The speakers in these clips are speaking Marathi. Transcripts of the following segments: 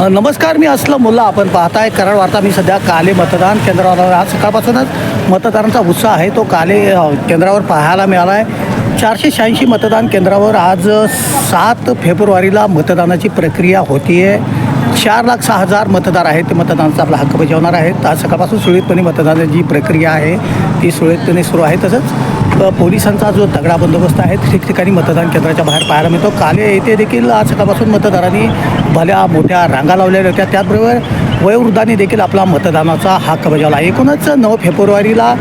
नमस्कार मी असलं मुल्ला. आपण पाहताय कराड वार्ता. मी सध्या काले मतदान केंद्रावर आज सकाळपासूनच मतदारांचा उत्साह आहे. तो काले केंद्रावर पाहायला मिळाला आहे चारशे शहाऐंशी मतदान केंद्रावर आज सात फेब्रुवारीला मतदानाची प्रक्रिया होती आहे चार लाख सहा हजार मतदार आहेत. ते मतदानाचा आपला हक्क बजावणार आहेत. आज सकाळपासून सुरळीतपणे मतदानाची प्रक्रिया आहे ती सुरळीतपणे सुरू आहे. तसंच पोलिसांचा जो तगडा बंदोबस्त आहे ठिकठिकाणी मतदान केंद्राच्या बाहेर पाहायला मिळतो. काले येथे देखील आज सकाळपासून मतदारांनी भल्या मोठ्या रांगा लावलेल्या होत्या. त्याचबरोबर वयोवृद्धांनी देखील आपला मतदानाचा हक्क बजावला. एकूणच नऊ फेब्रुवारीला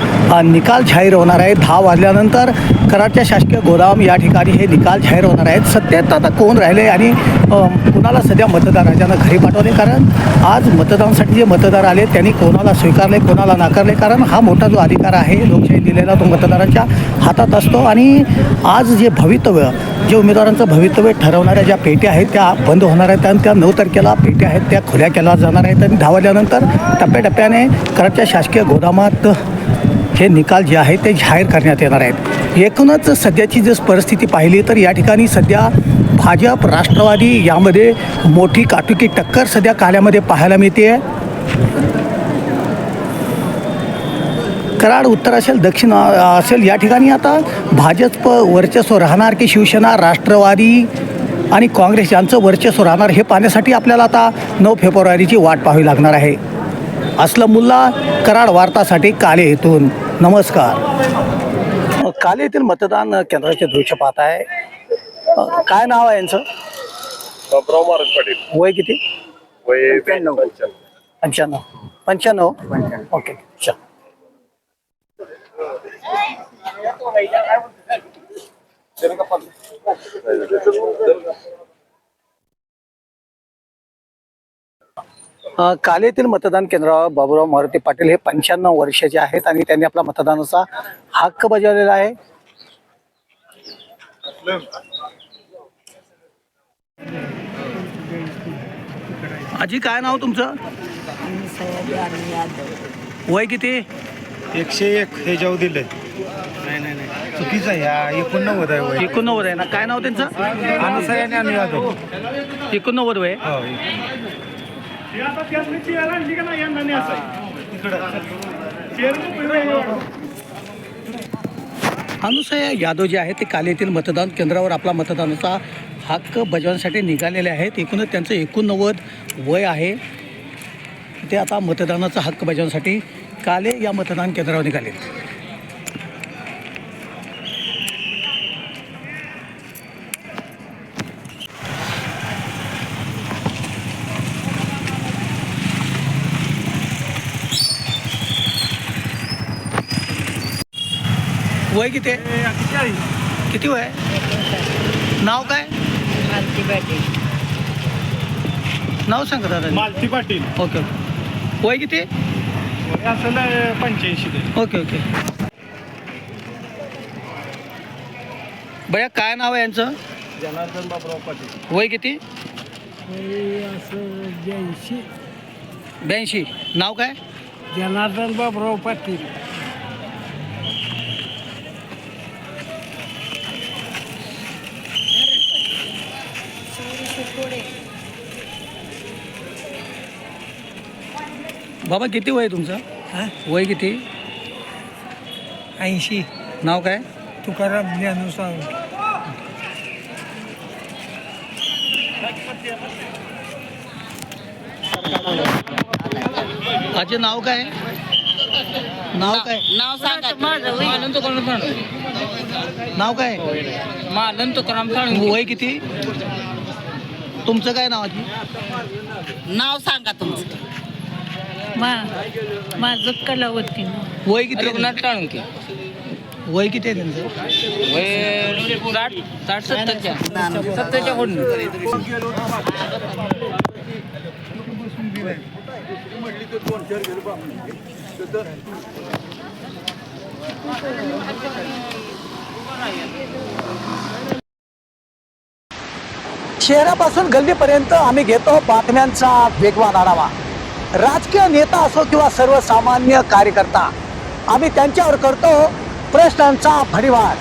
निकाल जाहीर होणार आहे. दहा वाजल्यानंतर कराडच्या शासकीय गोदाम या ठिकाणी हे निकाल जाहीर होणार आहेत. सत्तेत आता कोण राहिले आणि कोणाला कुणाला सध्या मतदार घरी पाठवले? कारण आज मतदानासाठी जे मतदार आले त्यांनी कोणाला स्वीकारले कोणाला नाकारले? कारण हा मोठा जो अधिकार आहे लोकशाही दिलेला तो मतदारांच्या हातात असतो. आणि आज जे भवितव्य जे उमेदवारांचं भवितव्य ठरवणाऱ्या ज्या पेट्या आहेत त्या बंद होणार आहेत आणि त्या नऊ तारखेला पेट्या आहेत त्या खुल्या केल्या जाणार आहेत आणि दहा वाजल्यानंतर टप्प्याटप्प्याने कराडच्या शासकीय गोदामात हे निकाल जे आहे ते जाहीर करण्यात येणार आहेत. एकूणच सध्याची जर परिस्थिती पाहिली तर या ठिकाणी सध्या भाजप राष्ट्रवादी यामध्ये मोठी काटुकी टक्कर सध्या काल्यामध्ये पाहायला मिळते कराड उत्तर असेल दक्षिण असेल या ठिकाणी आता भाजप वर्चस्व राहणार की शिवसेना राष्ट्रवादी आणि काँग्रेस यांचं वर्चस्व राहणार हे पाहण्यासाठी आपल्याला आता नऊ फेब्रुवारीची वाट पाहावी लागणार आहे. असलं मुल्ला कराड वार्तासाठी काले येथून. नमस्कार. काले येथील मतदान केंद्राचे दृश्य पाहत आहे काय नाव आहे यांचं? बाबराव महाराज पाटील. वय किती? वय पंच्याण्णव. पंच्याण्णव. पंच्याण्णव. पंच्याण्णव. ओके. चल. अ, काले येथील मतदान केंद्रावर बाबूराव मारुती पाटील हे पंच्याण्णव वर्षाचे आहेत आणि त्यांनी आपला मतदानाचा हक्क बजावलेला आहे. आजी काय नाव तुमचं? वय किती? एकशे एक हे जाऊ दिले चुकीचं आहे. हा एकोणनव्वद आहे वय. एकोणनव्वद आहे ना? काय नाव त्यांचं? अनुसयाने आणि यादव. एकोणनव्वद वय. हो अनुसया यादव जे आहेत ते काल येथील मतदान केंद्रावर आपला मतदानाचा हक्क बजावण्यासाठी निघालेले आहेत. एकूणच त्यांचं एकोणनव्वद वय आहे. ते आता मतदानाचा हक्क बजावण्यासाठी काले या मतदान केंद्रावर निघाले वय किती आहे? किती वय आहे? नाव काय? नाव सांगा दादा. मालती पाटील. Okay okay. वय किती असेल पंच्याऐंशी ओके ओके. भैया काय नाव आहे यांचं? जनार्दन बाबराव पाटील. वय किती? ब्याऐंशी. नाव काय? जनार्दन बाबराव पाटील. बाबा किती वय तुमचं? वय किती? ऐंशी. नाव काय? तुकाराम ज्ञानुसार आजे नाव काय? नाव काय? नाव सांगा. तुकाराम नाव काय? मानंद तुकाराम. वय किती? तुमचं काय नाव आजी? नाव सांगा तुमचं. मा माझं कलावती. वय किती आहे टाळुंके त्यांचं? वय किती आहे त्यांचं? वय साठ साठ सत्तरच्या. सत्तरच्या कोण शहरापासून गल्लीपर्यंत आम्ही घेतो बातम्यांचा वेगवान आढावा. राजकीय नेता असो किंवा सर्वसामान्य कार्यकर्ता आम्ही त्यांच्यावर करतो प्रश्नांचा भडीवार.